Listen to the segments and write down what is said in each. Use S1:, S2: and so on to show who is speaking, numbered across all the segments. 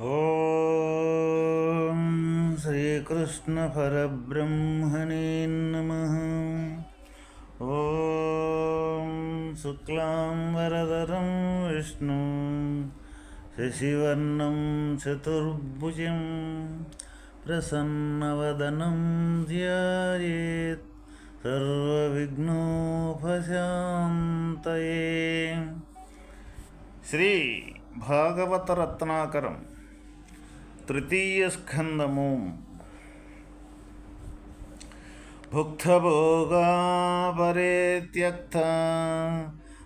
S1: ॐ श्रीकृष्णपरब्रह्मणे नमः ॐ शुक्लां वरदरं विष्णु शशिवर्णं चतुर्भुजं प्रसन्नवदनं ध्यायेत् सर्वविघ्नोपशान्तये శ్రీ భాగవత రత్నాకరం తృతీయ స్కందము. భుక్తభోగా పరే త్యక్త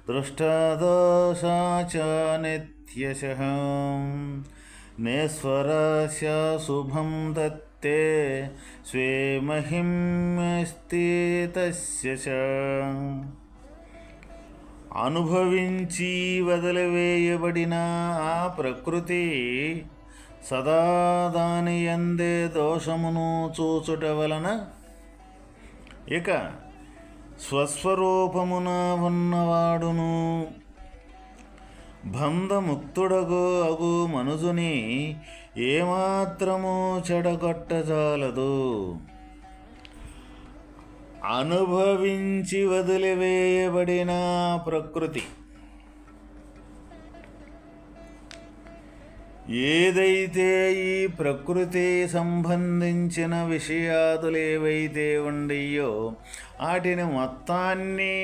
S1: దృష్టదోషాచ నిత్యశ నేశ్వరస్య శుభం దత్తే స్వే మహిమ్యస్తి తస్య అనుభవించి వదిలివేయబడిన ఆ ప్రకృతి సదా దాని ఎందే దోషమును చూచుట వలన ఇక స్వస్వరూపమున ఉన్నవాడును. బంధముక్తుడగు అగు మనుజుని ఏమాత్రము చెడగొట్టజాలదు. అనుభవించి వదిలివేయబడిన ప్రకృతి. ఏదైతే ఈ ప్రకృతి సంబంధించిన విషయాదులు ఏవైతే ఉండయో వాటిని మొత్తాన్ని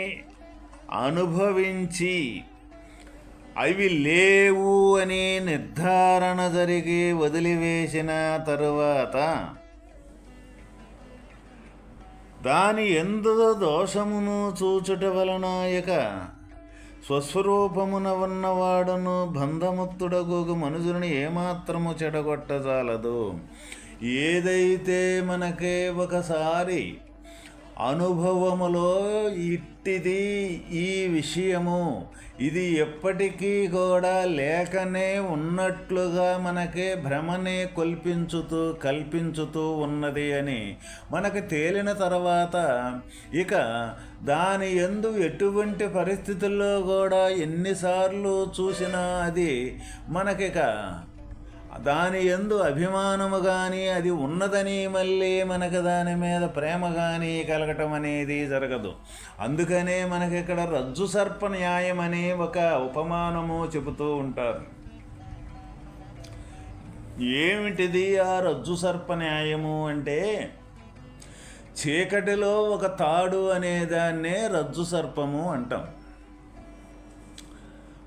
S1: అనుభవించి అవి లేవు అని నిర్ధారణ జరిగి వదిలివేసిన తరువాత దాని ఎందు దోషమును చూచుట వలన ఇక స్వస్వరూపమున ఉన్నవాడును బంధముత్తుడగు మనుజుని ఏమాత్రము చెడగొట్టజాలదు. ఏదైతే మనకే ఒకసారి అనుభవములో ఇట్టిది ఈ విషయము. ఇది ఎప్పటికీ కూడా లేకనే ఉన్నట్లుగా మనకే భ్రమనే కొల్పించుతూ కల్పించుతూ ఉన్నది అని మనకు తేలిన తర్వాత ఇక దాని ఎందు ఎటువంటి పరిస్థితుల్లో కూడా ఎన్నిసార్లు చూసినా అది మనకిక దాని ఎందు అభిమానము కానీ అది ఉన్నదని మళ్ళీ మనకు దాని మీద ప్రేమ కానీ కలగటం అనేది జరగదు. అందుకనే మనకి ఇక్కడ రజ్జు సర్ప న్యాయం అనే ఒక ఉపమానము చెబుతూ ఉంటారు. ఏమిటిది ఆ రజ్జు సర్ప న్యాయము అంటే చీకటిలో ఒక తాడు అనే దాన్నే రజ్జు సర్పము అంటాం.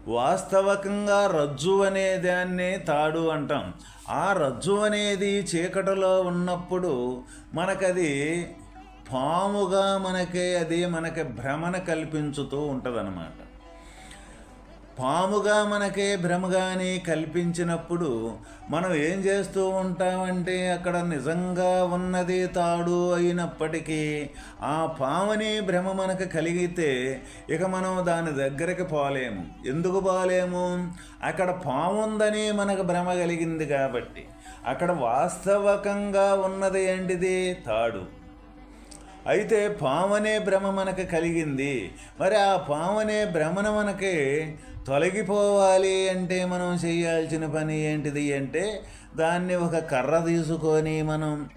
S1: వాస్తవకంగా రజ్జు అనే దాన్ని తాడు అంటాం. ఆ రజ్జు అనేది చీకటిలో ఉన్నప్పుడు మనకది పాముగా మనకి అది మనకి భ్రమణ కల్పించుతూ ఉంటుందన్నమాట. పాముగా మనకే భ్రమగాని కల్పించినప్పుడు మనం ఏం చేస్తూ ఉంటామంటే అక్కడ నిజంగా ఉన్నది తాడు అయినప్పటికీ ఆ పాముని భ్రమ మనకు కలిగితే ఇక మనం దాని దగ్గరికి పోలేము. ఎందుకు పోలేము? అక్కడ పాము ఉందని మనకు భ్రమ కలిగింది కాబట్టి. అక్కడ వాస్తవకంగా ఉన్నది ఏంటిది? తాడు. అయితే పామనే భ్రమ మనకు కలిగింది. మరి ఆ పామనే భ్రమను మనకి తొలగిపోవాలి అంటే మనం చేయాల్సిన పని ఏంటిది అంటే దాన్ని ఒక కర్ర తీసుకొని మనం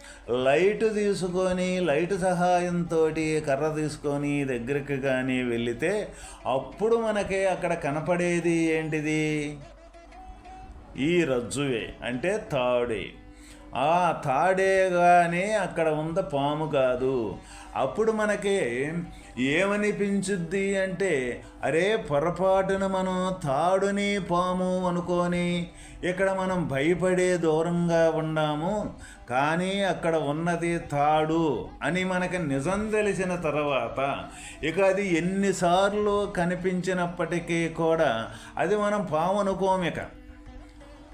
S1: లైట్ తీసుకొని లైట్ సహాయంతో కర్ర తీసుకొని దగ్గరికి కానీ వెళితే అప్పుడు మనకి అక్కడ కనపడేది ఏంటిది? ఈ రజ్జువే అంటే తాడే. ఆ తాడే కానీ అక్కడ ఉన్న పాము కాదు. అప్పుడు మనకి ఏమనిపించుద్ది అంటే అరే పొరపాటున మనం తాడుని పాము అనుకొని ఇక్కడ మనం భయపడే దూరంగా ఉన్నాము కానీ అక్కడ ఉన్నది తాడు అని మనకి నిజం తెలిసిన తర్వాత ఇక అది ఎన్నిసార్లు కనిపించినప్పటికీ కూడా అది మనం పాము అనుకోమిక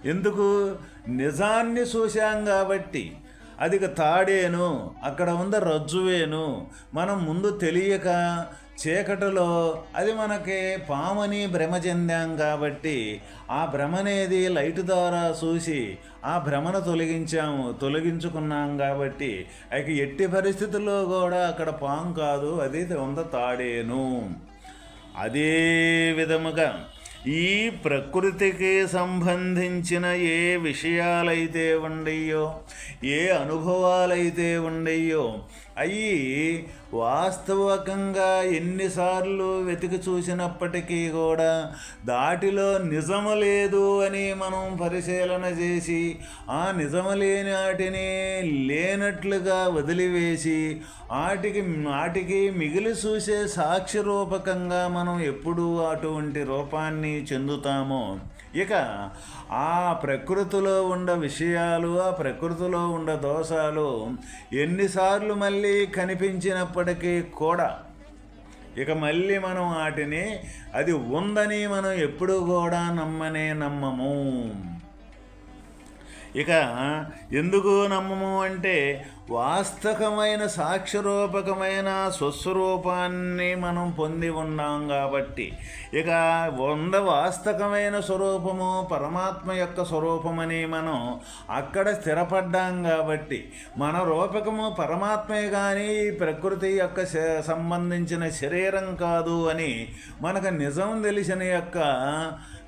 S1: ఎందుకు? నిజాన్ని చూశాం కాబట్టి. అది తాడేను అక్కడ ఉన్న రజ్జువేను. మనం ముందు తెలియక చీకటిలో అది మనకి పామని భ్రమ చెందాం కాబట్టి ఆ భ్రమ అనేది లైట్ ద్వారా చూసి ఆ భ్రమను తొలగించాము తొలగించుకున్నాం కాబట్టి అది ఎట్టి పరిస్థితుల్లో కూడా అక్కడ పాము కాదు అది వంద తాడేను. అదే విధముగా ఈ ప్రకృతికి సంబంధించిన ఏ విషయాలైతే ఉండయో ఏ అనుభవాలైతే ఉండయో అయ్యి వాస్తవకంగా ఎన్నిసార్లు వెతికి చూసినప్పటికీ కూడా దాటిలో నిజము లేదు అని మనం పరిశీలన చేసి ఆ నిజము లేని వాటిని లేనట్లుగా వదిలివేసి వాటికి వాటికి మిగిలి చూసే సాక్షి రూపకంగా మనం ఎప్పుడూ అటువంటి రూపాన్ని చెందుతామో ఇక ఆ ప్రకృతిలో ఉండ విషయాలు ఆ ప్రకృతిలో ఉండ దోషాలు ఎన్నిసార్లు మళ్ళీ కనిపించినప్పటికీ కూడా ఇక మళ్ళీ మనం వాటిని అది ఉందని మనం ఎప్పుడు కూడా నమ్మనే నమ్మము. ఇక ఎందుకు నమ్మము అంటే వాస్తవమైన సాక్షరూపకమైన స్వస్వరూపాన్ని మనం పొంది ఉన్నాం కాబట్టి. ఇక వంద వాస్తవమైన స్వరూపము పరమాత్మ యొక్క స్వరూపమని మనం అక్కడ స్థిరపడ్డాం కాబట్టి. మన రూపకము పరమాత్మే కానీ ప్రకృతి యొక్క సంబంధించిన శరీరం కాదు అని మనకు నిజం తెలిసిన యొక్క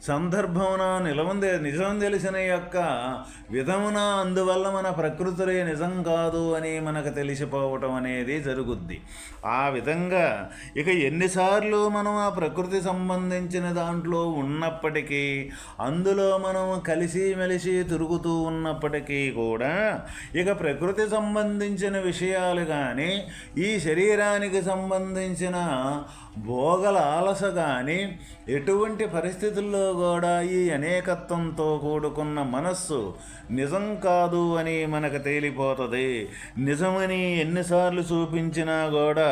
S1: సందర్భమున నిలవందే నిజం తెలిసిన యొక్క విధమున అందువల్ల మన ప్రకృతులే నిజం కాదు అని మనకు తెలిసిపోవటం అనేది జరుగుద్ది. ఆ విధంగా ఇక ఎన్నిసార్లు మనం ఆ ప్రకృతి సంబంధించిన దాంట్లో ఉన్నప్పటికీ అందులో మనం కలిసి మెలిసి తిరుగుతూ ఉన్నప్పటికీ కూడా ఇక ప్రకృతి సంబంధించిన విషయాలు కానీ ఈ శరీరానికి సంబంధించిన భోగల ఆలస కానీ ఎటువంటి పరిస్థితుల్లో కూడా ఈ అనేకత్వంతో కూడుకున్న మనస్సు నిజం కాదు అని మనకు తేలిపోతుంది. నిజమని ఎన్నిసార్లు చూపించినా కూడా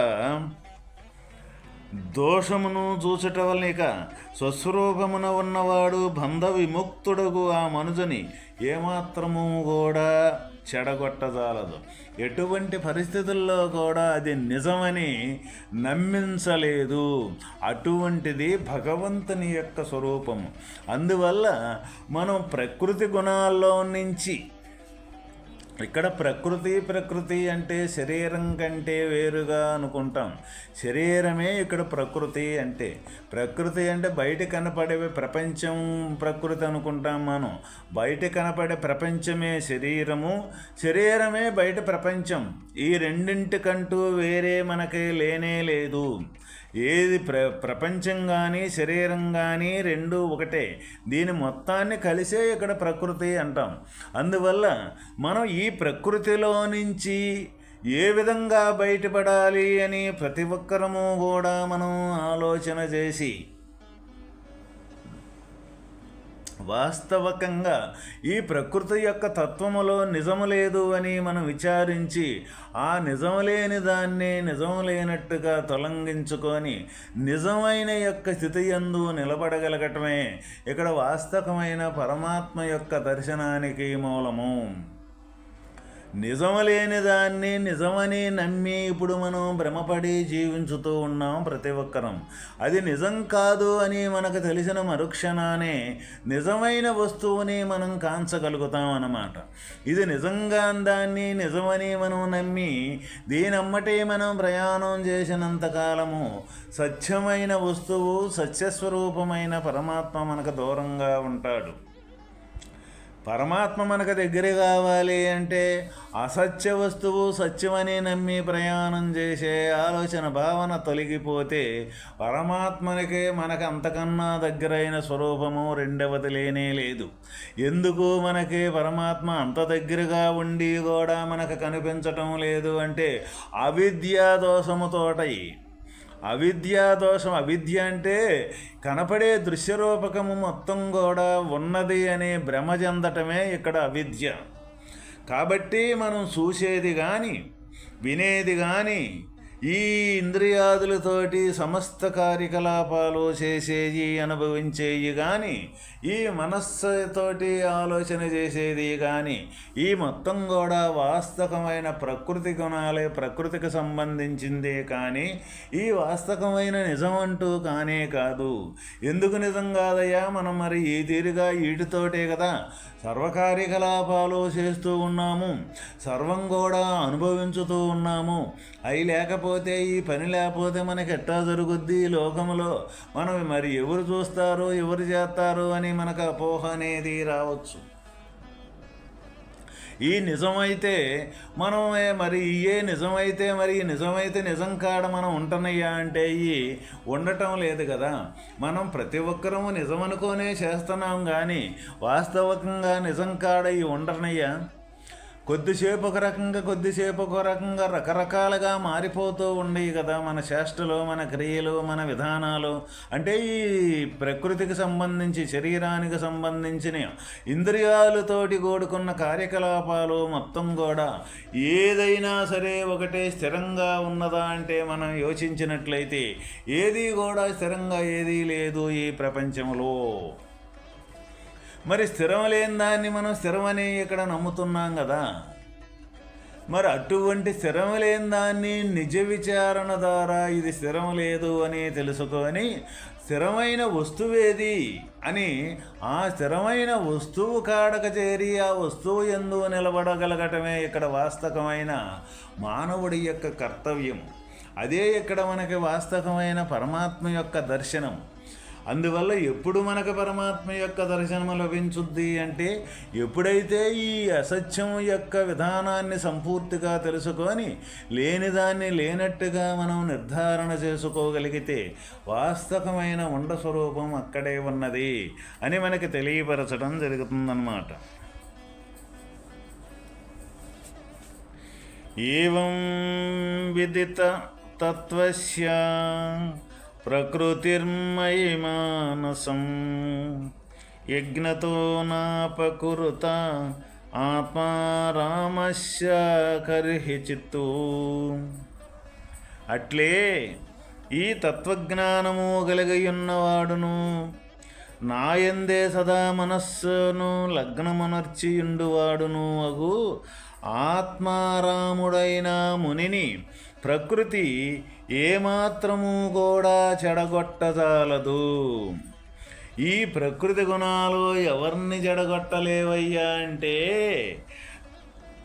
S1: దోషమును చూచట వలనిక స్వస్వరూపమున ఉన్నవాడు బంధ విముక్తుడకు ఆ మనుజుని ఏమాత్రము కూడా చెడగొట్టజాలదు. ఎటువంటి పరిస్థితుల్లో కూడా అది నిజమని నమ్మించలేదు. అటువంటిది భగవంతుని యొక్క స్వరూపము. అందువల్ల మనం ప్రకృతి గుణాల్లో నుంచి ఇక్కడ ప్రకృతి ప్రకృతి అంటే శరీరం కంటే వేరుగా అనుకుంటాం. శరీరమే ఇక్కడ ప్రకృతి అంటే. ప్రకృతి అంటే బయట కనపడే ప్రపంచం ప్రకృతి అనుకుంటాం మనం. బయట కనపడే ప్రపంచమే శరీరము. శరీరమే బయట ప్రపంచం. ఈ రెండింటికంటూ వేరే మనకి లేనే లేదు. ఏది ప్ర ప్రపంచం కానీ శరీరం కానీ రెండు ఒకటే. దీని మొత్తాన్ని కలిసే ఇక్కడ ప్రకృతి అంటాం. అందువల్ల మనం ఈ ప్రకృతిలో నుంచి ఏ విధంగా బయటపడాలి అని ప్రతి ఒక్కరము కూడా మనం ఆలోచన చేసి వాస్తవకంగా ఈ ప్రకృతి యొక్క తత్వములో నిజము లేదు అని మనం విచారించి ఆ నిజము లేని దాన్ని నిజము లేనట్టుగా తొలగించుకొని నిజమైన యొక్క స్థితి ఎందు నిలబడగలగటమే ఇక్కడ వాస్తవమైన పరమాత్మ యొక్క దర్శనానికి మూలము. నిజమలేని దాన్ని నిజమని నమ్మి ఇప్పుడు మనం భ్రమపడి జీవించుతూ ఉన్నాం ప్రతి ఒక్కరం. అది నిజం కాదు అని మనకు తెలిసిన మరుక్షణానే నిజమైన వస్తువుని మనం కాంచగలుగుతాం అన్నమాట. ఇది నిజంగా దాన్ని నిజమని మనం నమ్మి దీనమ్మటే మనం ప్రయాణం చేసినంతకాలము సత్యమైన వస్తువు సత్యస్వరూపమైన పరమాత్మ మనకు దూరంగా ఉంటాడు. పరమాత్మ మనకు దగ్గర కావాలి అంటే అసత్య వస్తువు సత్యమని నమ్మి ప్రయాణం చేసే ఆలోచన భావన తొలగిపోతే పరమాత్మనికే మనకు అంతకన్నా దగ్గరైన స్వరూపము రెండవది లేనే లేదు. ఎందుకు మనకి పరమాత్మ అంత దగ్గరగా ఉండి కూడా మనకు కనిపించటం లేదు అంటే అవిద్యా దోషముతోటయి అవిద్యా దోషం. అవిద్య అంటే కనపడే దృశ్యరూపకము మొత్తం కూడా ఉన్నది అనే భ్రమ చెందటమే ఇక్కడ అవిద్య. కాబట్టి మనం చూసేది కానీ వినేది కానీ ఈ ఇంద్రియాదులతోటి సమస్త కార్యకలాపాలు చేసేది అనుభవించేవి కానీ ఈ మనస్సుతోటి ఆలోచన చేసేది కానీ ఈ మొత్తం కూడా వాస్తవమైన ప్రకృతి గుణాలే ప్రకృతికి సంబంధించిందే కానీ ఈ వాస్తవమైన నిజం అంటూ కానే కాదు. ఎందుకు నిజం కాదయ్యా? మనం మరి ఈ తీరుగా వీటితోటే కదా. సర్వకార్యకలాపాలు చేస్తూ ఉన్నాము. సర్వం కూడా అనుభవించుతూ ఉన్నాము. అవి లేకపోతే లేకపోతే ఈ పని లేకపోతే మనకి ఎట్టా జరుగుద్ది ఈ లోకంలో? మనం మరి ఎవరు చూస్తారు ఎవరు చేస్తారు అని మనకు అపోహ అనేది రావచ్చు. ఈ నిజమైతే మనం మరి ఇయే నిజమైతే మరి ఈ నిజమైతే నిజం కాడ మనం ఉంటున్నాయా అంటే ఈ ఉండటం లేదు కదా. మనం ప్రతి ఒక్కరము నిజం అనుకోనే చేస్తున్నాం కానీ వాస్తవకంగా నిజం కాడ ఈ ఉండనయ్యా కొద్దిసేపు ఒక రకంగా కొద్దిసేపు ఒక రకంగా రకరకాలుగా మారిపోతూ ఉండేవి కదా మన చేష్టలు మన క్రియలు మన విధానాలు. అంటే ఈ ప్రకృతికి సంబంధించి శరీరానికి సంబంధించిన ఇంద్రియాలతోటి కూడుకున్న కార్యకలాపాలు మొత్తం కూడా ఏదైనా సరే ఒకటే స్థిరంగా ఉన్నదా అంటే మనం యోచించినట్లయితే ఏది కూడా స్థిరంగా ఏదీ లేదు ఈ ప్రపంచంలో. మరి స్థిరం లేని దాన్ని మనం స్థిరమని ఇక్కడ నమ్ముతున్నాం కదా. మరి అటువంటి స్థిరం లేని దాన్ని నిజ విచారణ ద్వారా ఇది స్థిరం లేదు అని తెలుసుకొని స్థిరమైన వస్తువేది అని ఆ స్థిరమైన వస్తువు కాడక చేరి ఆ వస్తువు ఎందు నిలబడగలగటమే ఇక్కడ వాస్తవమైన మానవుడి యొక్క కర్తవ్యం అదే ఇక్కడ మనకి వాస్తవమైన పరమాత్మ యొక్క దర్శనం అందువల్ల ఎప్పుడు మనకు పరమాత్మ యొక్క దర్శనం లభించుద్ది అంటే ఎప్పుడైతే ఈ అసత్యం యొక్క విధానాన్ని సంపూర్తిగా తెలుసుకొని లేనిదాన్ని లేనట్టుగా మనం నిర్ధారణ చేసుకోగలిగితే వాస్తవమైన ఉండ స్వరూపం అక్కడే ఉన్నది అని మనకి తెలియపరచడం జరుగుతుందన్నమాట. ఏం విదిత తత్వస్య ప్రకృతిర్మయి మానసం యజ్ఞతో నాపకురుత ఆత్మారామస్య కర్హి చిత్తు. అట్లే ఈ తత్వజ్ఞానము కలిగియున్నవాడును నాయందే సదా మనస్సును లగ్నమునర్చియుండువాడును అగు ఆత్మారాముడైన మునిని ప్రకృతి ఏమాత్రము కూడా చెడగొట్టజాలదు. ఈ ప్రకృతి గుణాలు ఎవరిని జడగొట్టలేవయ్యా అంటే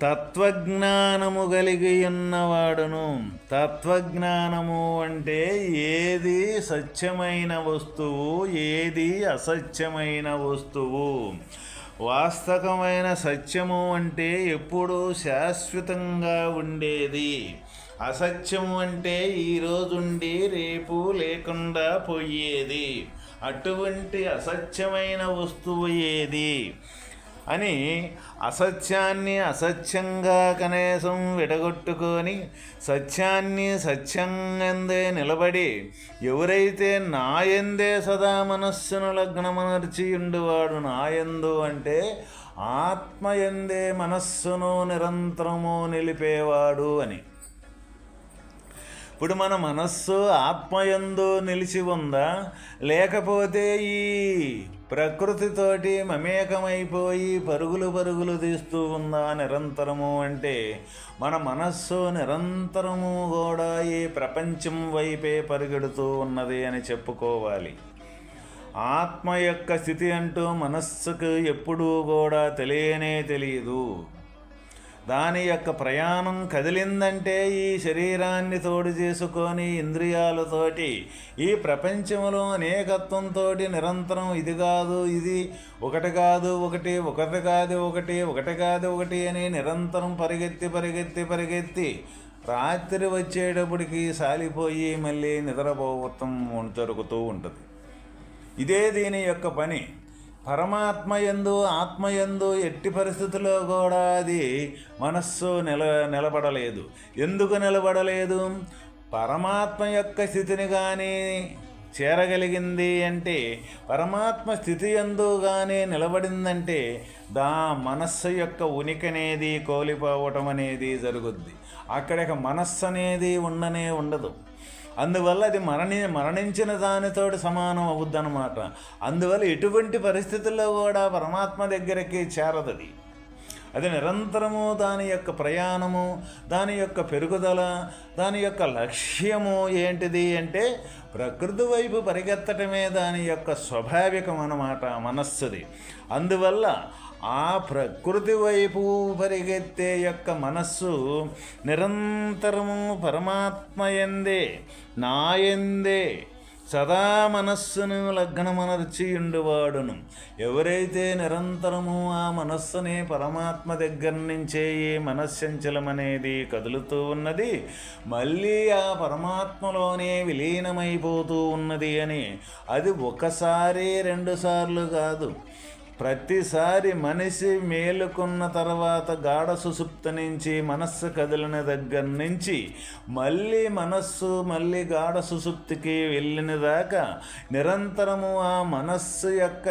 S1: తత్వజ్ఞానము కలిగి ఉన్నవాడును. తత్వజ్ఞానము అంటే ఏది సత్యమైన వస్తువు ఏది అసత్యమైన వస్తువు. వాస్తవమైన సత్యము అంటే ఎప్పుడూ శాశ్వతంగా ఉండేది. అసత్యం అంటే ఈరోజుండి రేపు లేకుండా పోయేది. అటువంటి అసత్యమైన వస్తువు ఏది? అని అసత్యాన్ని అసత్యంగా కనీసం విడగొట్టుకొని సత్యాన్ని సత్యంగందే నిలబడి ఎవరైతే నాయందే సదా మనస్సును లగ్నమనర్చి ఉండువాడు నాయందు అంటే ఆత్మయందే మనస్సును నిరంతరము నిలిపేవాడు అని. ఇప్పుడు మన మనస్సు ఆత్మయందు నిలిచి ఉందా? లేకపోతే ఈ ప్రకృతితోటి మమేకమైపోయి పరుగులు పరుగులు తీస్తూ ఉందా నిరంతరము అంటే మన మనస్సు నిరంతరము కూడా ఈ ప్రపంచం వైపే పరిగెడుతూ ఉన్నది అని చెప్పుకోవాలి. ఆత్మ యొక్క స్థితి అంటూ మనస్సుకు ఎప్పుడూ కూడా తెలియనే తెలియదు దాని యొక్క ప్రయాణం కదిలిందంటే ఈ శరీరాన్ని తోడు చేసుకొని ఇంద్రియాలతోటి ఈ ప్రపంచంలో అనేకత్వంతో నిరంతరం ఇది కాదు ఇది ఒకటి కాదు ఒకటి ఒకటి కాదు ఒకటి ఒకటి కాదు ఒకటి అని నిరంతరం పరిగెత్తి పరిగెత్తి పరిగెత్తి రాత్రి వచ్చేటప్పటికి సాలిపోయి మళ్ళీ నిద్రపోవటం జరుగుతూ ఉంటుంది. ఇదే దీని యొక్క పని. పరమాత్మయందు ఆత్మయందు ఎట్టి పరిస్థితుల్లో కూడా అది మనస్సు నిల నిలబడలేదు. ఎందుకు నిలబడలేదు? పరమాత్మ యొక్క స్థితిని కానీ చేరగలిగింది అంటే పరమాత్మ స్థితి ఎందు కానీ నిలబడిందంటే దా మనస్సు యొక్క ఉనికి అనేది కోల్పోవటం అనేది జరుగుద్ది. అక్కడ మనస్సు అనేది ఉండనే ఉండదు. అందువల్ల అది మరణి మరణించిన దానితో సమానం అవుద్దనమాట అందువల్ల ఎటువంటి పరిస్థితుల్లో కూడా పరమాత్మ దగ్గరికి చేరదది అది. నిరంతరము దాని యొక్క ప్రయాణము దాని యొక్క పెరుగుదల దాని యొక్క లక్ష్యము ఏంటిది అంటే ప్రకృతి వైపు పరిగెత్తటమే దాని యొక్క స్వాభావికం అన్నమాట మనస్సుది. అందువల్ల ఆ ప్రకృతి వైపు పరిగెత్తే యొక్క మనస్సు నిరంతరము పరమాత్మయందే నాయందే సదా మనస్సును లగ్నమనర్చియుండువాడును. ఎవరైతే నిరంతరము ఆ మనస్సుని పరమాత్మ దగ్గర నుంచే ఈ మనస్సంచలమనేది కదులుతూ ఉన్నది మళ్ళీ ఆ పరమాత్మలోనే విలీనమైపోతూ ఉన్నది అని అది ఒకసారి రెండుసార్లు కాదు. ప్రతిసారి మనిషి మేలుకున్న తర్వాత గాఢ సుసుప్త నుంచి మనస్సు కదిలిన దగ్గర నుంచి మళ్ళీ మనస్సు మళ్ళీ గాఢ సుసుప్తికి వెళ్ళిన దాకా నిరంతరము ఆ మనస్సు యొక్క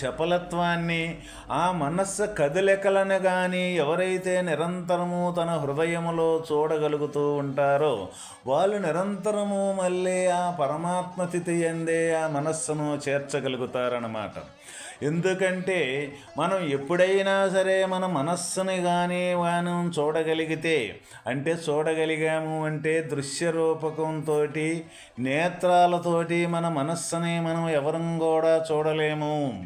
S1: చపలత్వాన్ని ఆ మనస్సు కదలికలను కానీ ఎవరైతే నిరంతరము తన హృదయములో చూడగలుగుతూ ఉంటారో వాళ్ళు నిరంతరము మళ్ళీ ఆ పరమాత్మ స్థితి ఎందే ఆ మనస్సును చేర్చగలుగుతారన్నమాట. ఎందుకంటే మనం ఎప్పుడైనా సరే మన మనస్సుని కానీ మనం చూడగలిగితే అంటే చూడగలిగాము అంటే దృశ్య రూపకంతో నేత్రాలతోటి మన మనస్సుని మనం ఎవరం కూడా చూడలేము.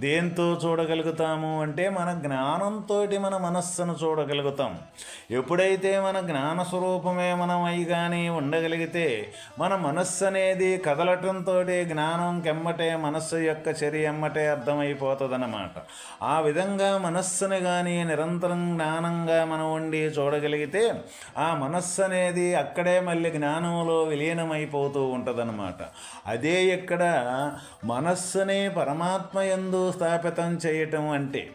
S1: దేంతో చూడగలుగుతాము అంటే మన జ్ఞానంతో మన మనస్సును చూడగలుగుతాం. ఎప్పుడైతే మన జ్ఞాన స్వరూపమే కానీ ఉండగలిగితే మన మనస్సు అనేది కదలటంతో జ్ఞానం కెమ్మటే మనస్సు యొక్క చర్య ఎమ్మటే అర్థమైపోతుందన్నమాట. ఆ విధంగా మనస్సుని కానీ నిరంతరం జ్ఞానంగా మనం ఉండి చూడగలిగితే ఆ మనస్సు అనేది అక్కడే మళ్ళీ జ్ఞానంలో విలీనమైపోతూ ఉంటుందన్నమాట. అదే ఇక్కడ మనస్సునే పరమాత్మ ఎందు స్థాపితం చేయటం అంటే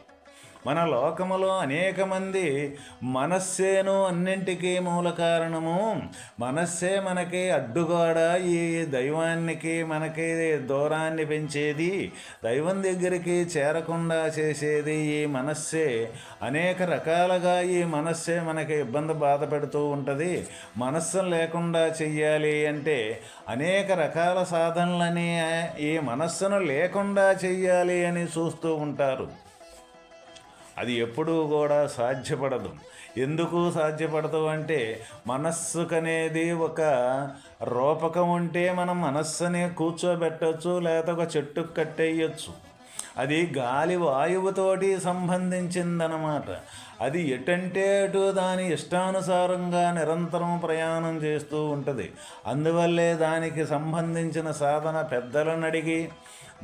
S1: మన లోకములో అనేక మంది మనస్సేను అన్నింటికీ మూల కారణము. మనస్సే మనకి అడ్డుగోడ ఈ దైవానికి మనకి దూరాన్ని పెంచేది. దైవం దగ్గరికి చేరకుండా చేసేది ఈ మనస్సే. అనేక రకాలుగా ఈ మనస్సే మనకి ఇబ్బంది బాధ పెడుతూ ఉంటుంది. మనస్సు లేకుండా చెయ్యాలి అంటే అనేక రకాల సాధనలని ఈ మనస్సును లేకుండా చెయ్యాలి అని చూస్తూ ఉంటారు. అది ఎప్పుడూ కూడా సాధ్యపడదు. ఎందుకు సాధ్యపడదు అంటే మనస్సుకనేది ఒక రూపకం ఉంటే మనం మనస్సుని కూర్చోబెట్టచ్చు లేదా ఒక చెట్టు కట్టేయచ్చు. అది గాలి వాయువుతోటి సంబంధించిందనమాట. అది ఎటంటే అటు దాని ఇష్టానుసారంగా నిరంతరం ప్రయాణం చేస్తూ ఉంటుంది. అందువల్లే దానికి సంబంధించిన సాధన పెద్దలను అడిగి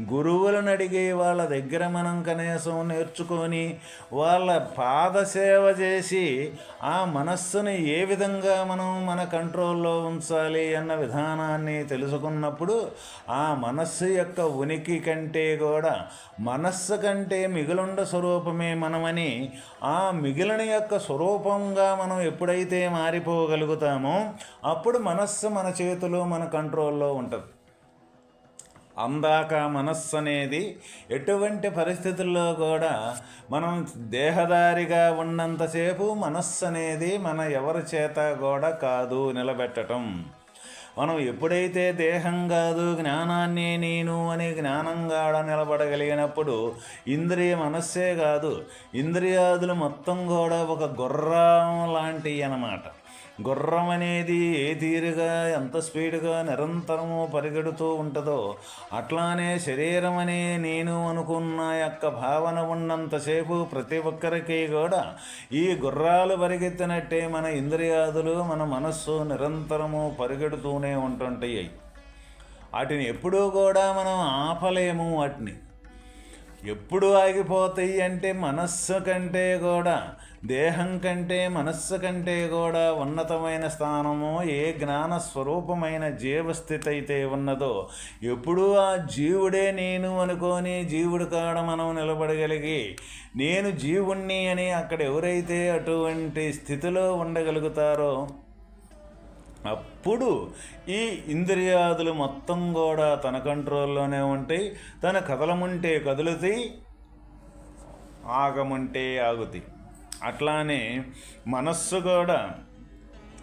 S1: గురువులను అడిగే వాళ్ళ దగ్గర మనం కనీసం నేర్చుకొని వాళ్ళ పాదసేవ చేసి ఆ మనస్సుని ఏ విధంగా మనం మన కంట్రోల్లో ఉంచాలి అన్న విధానాన్ని తెలుసుకున్నప్పుడు ఆ మనస్సు యొక్క ఉనికి కంటే కూడా మనస్సు కంటే మిగులుండ స్వరూపమే మనమని ఆ మిగిలిన యొక్క స్వరూపంగా మనం ఎప్పుడైతే మారిపోగలుగుతామో అప్పుడు మనస్సు మన చేతిలో మన కంట్రోల్లో ఉంటుంది. అందాక మనస్సు అనేది ఎటువంటి పరిస్థితుల్లో కూడా మనం దేహదారిగా ఉన్నంతసేపు మనస్సు అనేది మన ఎవరి చేత కూడా కాదు నిలబెట్టడం మనం ఎప్పుడైతే దేహం కాదు జ్ఞానాన్ని నేను అనే జ్ఞానంగా నిలబడగలిగినప్పుడు ఇంద్రియ మనస్సే కాదు ఇంద్రియాదులు మొత్తం కూడా ఒక గుర్రం లాంటివి అన్నమాట. గుర్రం అనేది ఏ తీరుగా ఎంత స్పీడ్గా నిరంతరము పరిగెడుతూ ఉంటుందో అట్లానే శరీరం అనే నేను అనుకున్న యొక్క భావన ఉన్నంతసేపు ప్రతి ఒక్కరికి కూడా ఈ గుర్రాలు పరిగెత్తినట్టే మన ఇంద్రియాదులు మన మనస్సు నిరంతరము పరిగెడుతూనే ఉంటుంటాయి. వాటిని ఎప్పుడూ కూడా మనం ఆపలేము వాటిని. ఎప్పుడు ఆగిపోతాయి అంటే మనస్సు కంటే కూడా దేహం కంటే మనస్సు కంటే కూడా ఉన్నతమైన స్థానము ఏ జ్ఞాన స్వరూపమైన జీవస్థితి అయితే ఉన్నదో ఎప్పుడూ ఆ జీవుడే నేను అనుకోని జీవుడు కాడ మనం నిలబడగలిగి నేను జీవుణ్ణి అని అక్కడ ఎవరైతే అటువంటి స్థితిలో ఉండగలుగుతారో అప్పుడు ఈ ఇంద్రియాదులు మొత్తం కూడా తన కంట్రోల్లోనే ఉంటాయి తన కదలముంటే కదులుతాయి ఆగముంటే ఆగుతాయి. అట్లానే మనస్సు కూడా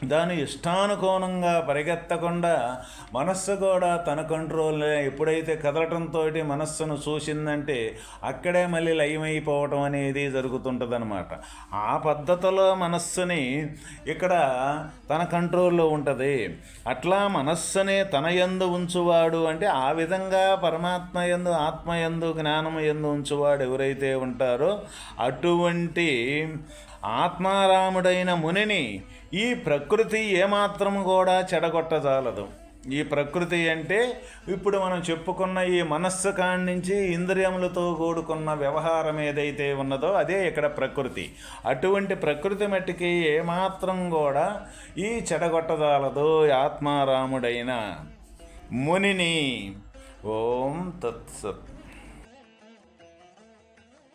S1: దాని ఇష్టానుకోణంగా పరిగెత్తకుండా మనస్సు కూడా తన కంట్రోల్లో ఎప్పుడైతే కదలటంతో మనస్సును చూసిందంటే అక్కడే మళ్ళీ లయమైపోవటం అనేది జరుగుతుంటుందన్నమాట. ఆ పద్ధతిలో మనస్సుని ఇక్కడ తన కంట్రోల్లో ఉంటుంది. అట్లా మనస్సుని తన యందు ఉంచువాడు అంటే ఆ విధంగా పరమాత్మ యందు ఆత్మ యందు జ్ఞానము ఎందు ఉంచువాడు ఎవరైతే ఉంటారో అటువంటి ఆత్మారాముడైన మునిని ఈ ప్రకృతి ఏమాత్రం కూడా చెడగొట్టజాలదు. ఈ ప్రకృతి అంటే ఇప్పుడు మనం చెప్పుకున్న ఈ మనస్సు కాడి నుంచి ఇంద్రియములతో కూడుకున్న వ్యవహారం ఏదైతే ఉన్నదో అదే ఇక్కడ ప్రకృతి. అటువంటి ప్రకృతి మట్టికి ఏమాత్రం కూడా ఈ చెడగొట్టజాలదు ఆత్మారాముడైన మునిని. ఓం తత్సత్